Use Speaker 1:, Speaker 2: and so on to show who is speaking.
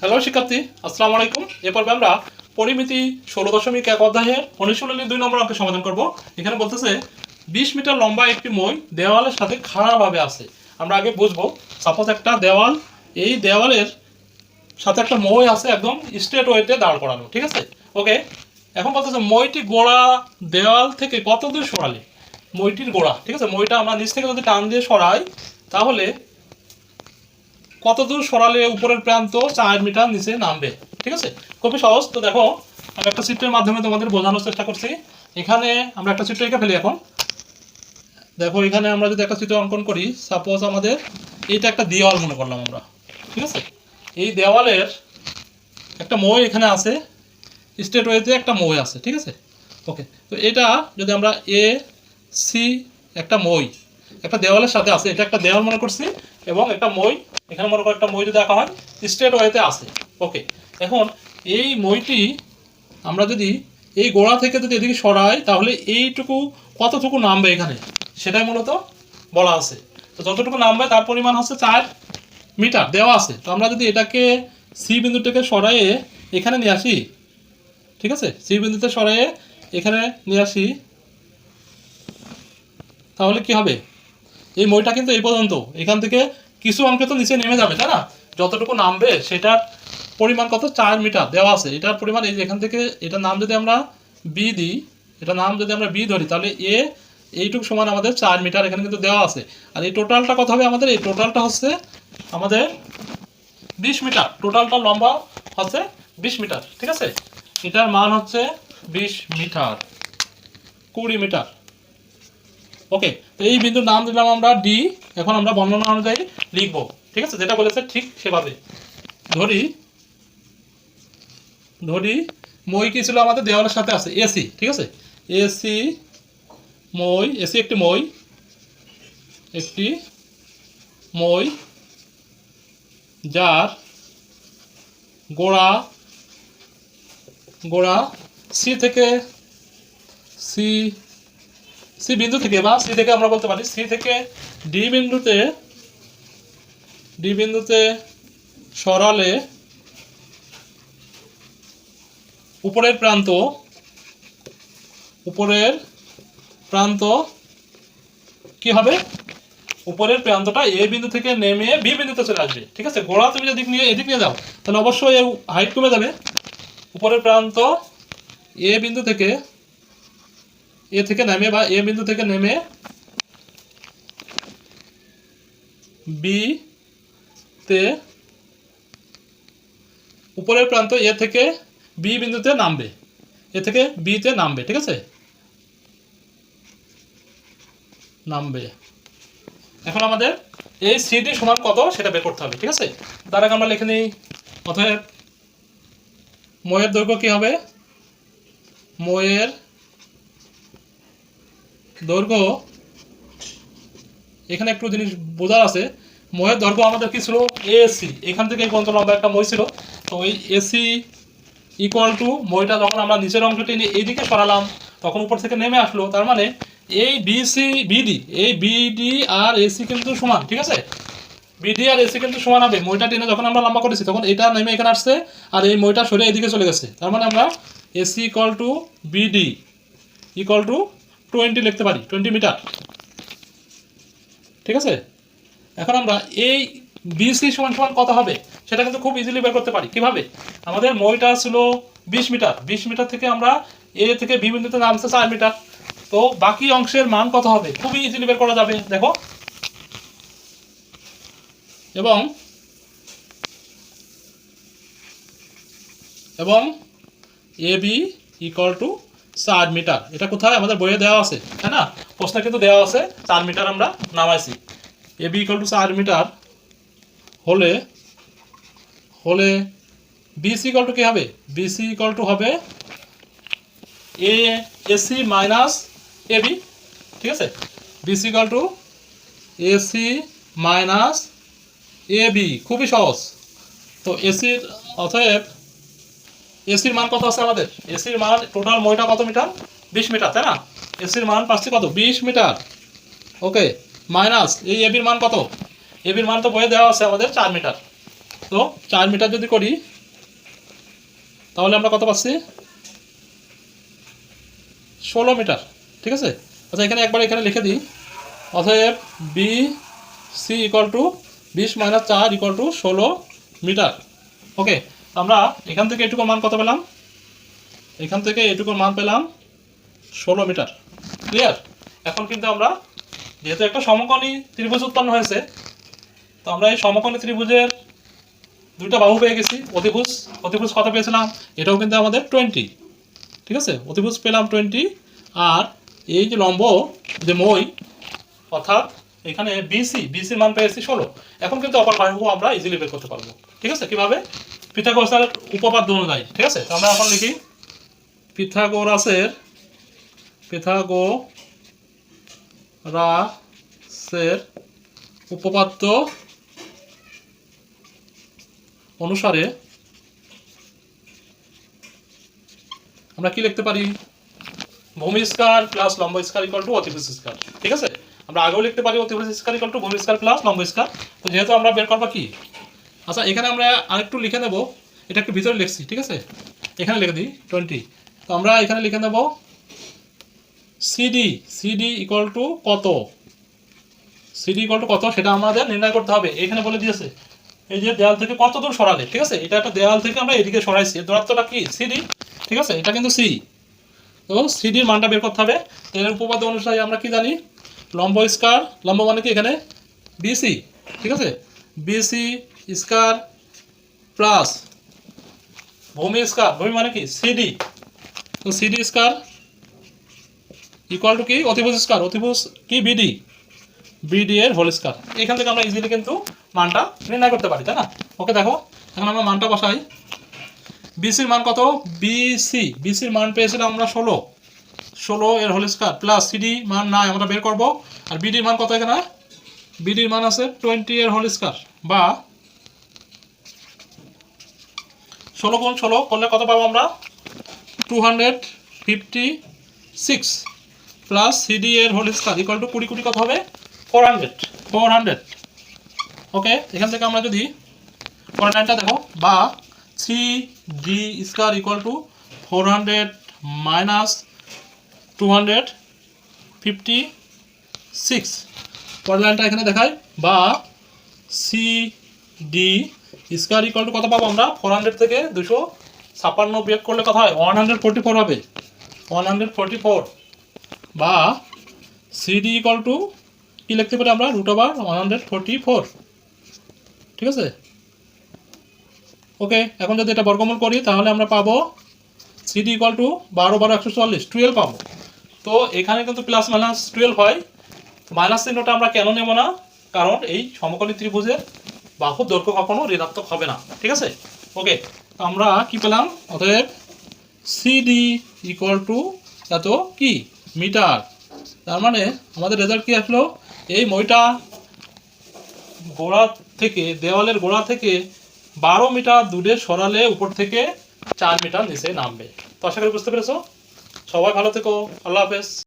Speaker 1: Hello শিক্ষার্থী। আসসালামু আলাইকুম। এ পর্বে আমরা পরিমিতি ষোলো দশমিক এক অধ্যায়ের অনুশীলনের দুই নম্বর অঙ্কের সমাধান করব। এখানে বলতেছে, বিশ মিটার লম্বা একটি মই দেওয়ালের সাথে খাড়াভাবে আছে। আমরা আগে বুঝব সাপোজ একটা দেওয়াল, এই দেওয়ালের সাথে একটা মই আছে একদম স্ট্রেট ওয়েতে দাঁড় করানো, ঠিক আছে? ওকে এখন বলতেছে, মইটি গোড়া দেওয়াল থেকে কত দূর সরালে? মইটির গোড়া, ঠিক আছে? মইটা আমরা নিচ থেকে যদি টান দিয়ে সরাই, তাহলে কত দূর সরালে উপরের প্রান্ত চার মিটার নিচে নামবে? ঠিক আছে? খুবই সহজ। তো দেখো, আমি একটা চিত্রের মাধ্যমে তোমাদের বোঝানোর চেষ্টা করছি। এখানে আমরা একটা চিত্র এঁকে ফেলি এখন। দেখো, এখানে আমরা যদি একটা চিত্র অঙ্কন করি সাপোজ আমাদের এইটা একটা দেওয়াল মনে করলাম আমরা। ঠিক আছে? এই দেওয়ালের একটা মই এখানে আছে। স্টেট ওয়েতে একটা মই আছে। ঠিক আছে? ওকে, তো এটা যদি আমরা এ সি একটা মই, একটা দেওয়ালের সাথে আছে, এটা একটা দেওয়াল মনে করছি। এবং একটা মই, এখানে মনে করো একটা মই যদি দেখা হয় স্ট্রেট ওয়েতে আছে ওকে এখন এই মইটি আমরা যদি এই গোড়া থেকে যদি এদিকে সরাই, তাহলে এইটুকু কতটুকু নামবে এখানে? সেটাই মূলত বলা আছে। তো যতটুকু নামবে, তার পরিমাণ হচ্ছে চার মিটার, দেওয়া আছে। তো আমরা যদি এটাকে সি বিন্দুটাকে সরাইয়ে এখানে নিয়ে আসি, ঠিক আছে? সি বিন্দুতে সরাইয়ে এখানে নিয়ে আসি, তাহলে কি হবে? এই মইটা কিন্তু এই পর্যন্ত। এখান থেকে কিছু অঙ্ক তো নিচে নেমে যাবে, তাই না? যতটুকু নামবে, সেটার পরিমাণ কত? চার মিটার দেওয়া আছে। এটার পরিমাণ এই যে এখান থেকে এটার নাম যদি আমরা বি দিই, এটার নাম যদি আমরা বি ধরি, তাহলে এ এইটুকু সমান আমাদের চার মিটার এখানে কিন্তু দেওয়া আছে। আর এই টোটালটা কত হবে আমাদের? এই টোটালটা হচ্ছে আমাদের বিশ মিটার। টোটালটা লম্বা হচ্ছে বিশ মিটার, ঠিক আছে? এটার মান হচ্ছে বিশ মিটার, কুড়ি মিটার। ওকে তো এই বিন্দুর নাম দিলাম আমরা ডি এখন আমরা বর্ণনা অনুযায়ী লিখব, ঠিক আছে? যেটা বলেছে ঠিক সেভাবে। ধরি ধরি, মই কি ছিল আমাদের দেওয়ালের সাথে আছে? এসি ঠিক আছে? এসি মই এসি একটি মই একটি মই, যার গোড়া গোড়া সি থেকে সি সি বিন্দু থেকে বা সি থেকে আমরা বলতে পারি, সি থেকে ডি বিন্দুতে ডি বিন্দুতে সরালে উপরের প্রান্ত উপরের প্রান্ত কি হবে? উপরের প্রান্তটা এ বিন্দু থেকে নেমে বি বিন্দুতে চলে আসবে। ঠিক আছে? গোড়া তুমি যদি নিয়ে, এদিক নিয়ে যাও, তাহলে অবশ্যই হাইট কমে যাবে। উপরের প্রান্ত এ বিন্দু থেকে এ থেকে নেমে বা এ বিন্দু থেকে নেমে বি তে উপরের প্রান্ত এ থেকে বি বিন্দুতে নামবে। এ থেকে বি তে নামবে, ঠিক আছে? নামবে। এখন আমাদের এই সিডি সমান কত সেটা বের করতে হবে, ঠিক আছে? তার আগে আমরা লিখে নিই। অতএব ময়ের দৈর্ঘ্য কি হবে? ময়ের দৈর্ঘ্য, এখানে একটু জিনিস বোঝার আছে। ময়ের দৈর্ঘ্য আমাদের কি ছিল? এসি এখান থেকে এই পর্যন্ত লম্বা একটা মই ছিল। তো ওই এসি ইকুয়াল টু মইটা যখন আমরা নিচের অংশটি নিয়ে এইদিকে সরালাম, তখন উপর থেকে নেমে আসলো। তার মানে এই বিসি বিডি এই বিডি আর এসি কিন্তু সমান, ঠিক আছে? বিডি আর এসি কিন্তু সমান হবে। মইটা টেনে যখন আমরা লম্বা করেছি, তখন এটা নেমে এখানে আসছে আর এই মইটা সরে এদিকে চলে গেছে। তার মানে আমরা AC equal to BD equal to twenty লিখতে পারি, টোয়েন্টি মিটার। ঠিক আছে? এখন আমরা এই বিসি সমান সমান কত হবে? সেটা কিন্তু খুব ইজিলি বের করতে পারি। কীভাবে? আমাদের মইটা ছিল বিশ মিটার। বিশ মিটার থেকে আমরা এ থেকে বি বিন্দুতে নামছে চার মিটার। তো বাকি অংশের মান কত হবে? খুবই ইজিলি বের করা যাবে, দেখো। এবং এবং এ বি ইকুয়াল টু চার মিটার। এটা কোথায়? আমাদের বইয়ে দেওয়া আছে, তাই না? প্রশ্নে কিন্তু দেওয়া আছে, চার মিটার আমরা নামাইছি। এ বি ইকুয়াল টু চার মিটার হলে হলে বিসি ইকুয়াল টু কী হবে? বিসি ইকুয়াল টু হবে এ এসি মাইনাস এ বি ঠিক আছে? BC equal to AC minus A B খুবই সহজ। তো এসির অতএব এসির মান কত আছে আমাদের? এসির মান টোটাল মইটা কত মিটার? বিশ মিটার, তাই না? এসির মান পাচ্ছি কত? বিশ মিটার। ওকে, মাইনাস এই এবির মান কত? এবির মান তো বইয়ে দেওয়া আছে আমাদের চার মিটার। তো চার মিটার যদি করি, তাহলে আমরা কত পাচ্ছি? ষোলো মিটার, ঠিক আছে? আচ্ছা এখানে একবার এখানে লিখে দিই। অতএব বি সি ইকুয়াল টু বিশ মাইনাস চার ইকুয়াল টু ষোলো মিটার। ওকে আমরা এখান থেকে এটুকুর মান কত পেলাম? এখান থেকে এটুকুর মান পেলাম ষোলো মিটার। ক্লিয়ার এখন কিন্তু আমরা, যেহেতু একটা সমকোণী ত্রিভুজ উৎপন্ন হয়েছে, তো আমরা এই সমকোণী ত্রিভুজের দুইটা বাহু পেয়ে গেছি, অতিভুজ। অতিভুজ কত পেয়েছিলাম? এটাও কিন্তু আমাদের টোয়েন্টি ঠিক আছে? অতিভুজ পেলাম টোয়েন্টি আর এই যে লম্ব, যে মই, অর্থাৎ এখানে বিসি বিসির মান পেয়েছি ষোলো। এখন কিন্তু অপর বাহু আমরা ইজিলি বের করতে পারব। ঠিক আছে? কীভাবে? পিথাগোরাসের উপপাদ্য অনুযায়ী, ঠিক আছে? আমরা এখন লিখি পিথাগোরাসের পিথাগোরাসের উপপাদ্য অনুসারে আমরা কি লিখতে পারি? ভূমি স্কার প্লাস লম্ব স্কার ইকুয়াল টু অতিভুজ স্কার ঠিক আছে? আমরা আগেও লিখতে পারি অতিভুজ স্কার ইকুয়াল টু ভূমি স্কার প্লাস লম্ব স্কার তো যেহেতু আমরা বের করব কি? আচ্ছা এখানে আমরা আরেকটু লিখে নেব। এটা একটু ভিতরে লিখছি, ঠিক আছে? এখানে লিখে দিই টোয়েন্টি তো আমরা এখানে লিখে নেব সিডি সিডি ইকুয়াল টু কত? সিডি ইকুয়াল টু কত? সেটা আমাদের নির্ণয় করতে হবে। এখানে বলে দিয়েছে, এই যে দেওয়াল থেকে কত দূর সরালে, ঠিক আছে? এটা একটা দেওয়াল থেকে আমরা এদিকে সরাইছি। দূরত্বটা কি? সিডি ঠিক আছে? এটা কিন্তু সি তো সিডির মানটা বের করতে হবে। এর উপপাদ্য অনুসারে আমরা কি জানি? লম্ব স্কার লম্ব মানে কি এখানে? বিসি ঠিক আছে? বিসি স্কার প্লাস ভূমি স্কার, ভূমি মানে কি? সিডি তো সিডি স্কার ইকুয়াল টু কি? অতিভুজ স্কার, অতিভুজ কি? বিডি বিডি এর হোল স্কার এখান থেকে আমরা ইজিলি কিন্তু মানটা নির্ণয় করতে পারি, তাই না? ওকে দেখো, এখন আমরা মানটা বসাই। বিসির মান কত? বিসি বিসির মান পেয়েছিলাম আমরা ষোলো। ষোলো এর হোল স্কোয়ার প্লাস সিডি মান নাই, আমরা বের করব। আর বিডির মান কত এখানে? বিডির মান আছে টোয়েন্টি এর হোল স্কোয়ার বা ষোলো গুণ ষোলো, করলে কত পাবো আমরা? Two hundred fifty six plus CD এর হোল স্কোয়ার ইকুয়াল টু কুড়ি কুড়ি কত হবে? Four hundred four hundred okay এখান থেকে আমরা যদি পরের লাইনটা দেখো, বা three D square equal to four hundred minus two hundred fifty six পরের লাইনটা এখানে দেখাই, বা C D square equal to কত পাবো আমরা? ফোর হান্ড্রেড থেকে দুশো ছাপ্পান্ন বিয়োগ করলে কত হয়? ওয়ান হান্ড্রেড ফোরটি ফোর হবে। ওয়ান হান্ড্রেড ফোরটি ফোর বা সিডি ইকুয়াল টু কী লিখতে পারি আমরা? Root over one hundred forty four ঠিক আছে? ওকে এখন যদি এটা বর্গমূল করি, তাহলে আমরা পাবো সিডি ইকুয়াল টু বারো বারো একশো চল্লিশ। টুয়েলভ পাবো। তো এখানে কিন্তু প্লাস মাইনাস টুয়েলভ হয়। মাইনাস চিহ্নটা আমরা কেন নেব না? কারণ এই সমকোণী ত্রিভুজের বাহুর দৈর্ঘ্য কখনো ঋণাত্মক হবে না। ঠিক আছে? ওকে তো আমরা কি পেলাম? অতএব সিডি ইকুয়াল টু এত কি? মিটার তার মানে আমাদের রেজাল্ট কি আসলো? এই মইটা গোড়া থেকে, দেওয়ালের গোড়া থেকে বারো মিটার দূরে সরালে উপর থেকে চার মিটার নিচে নামবে। তো আশা করি বুঝতে পেরেছ? সবাই ভালো থেকো। আল্লাহ হাফেজ।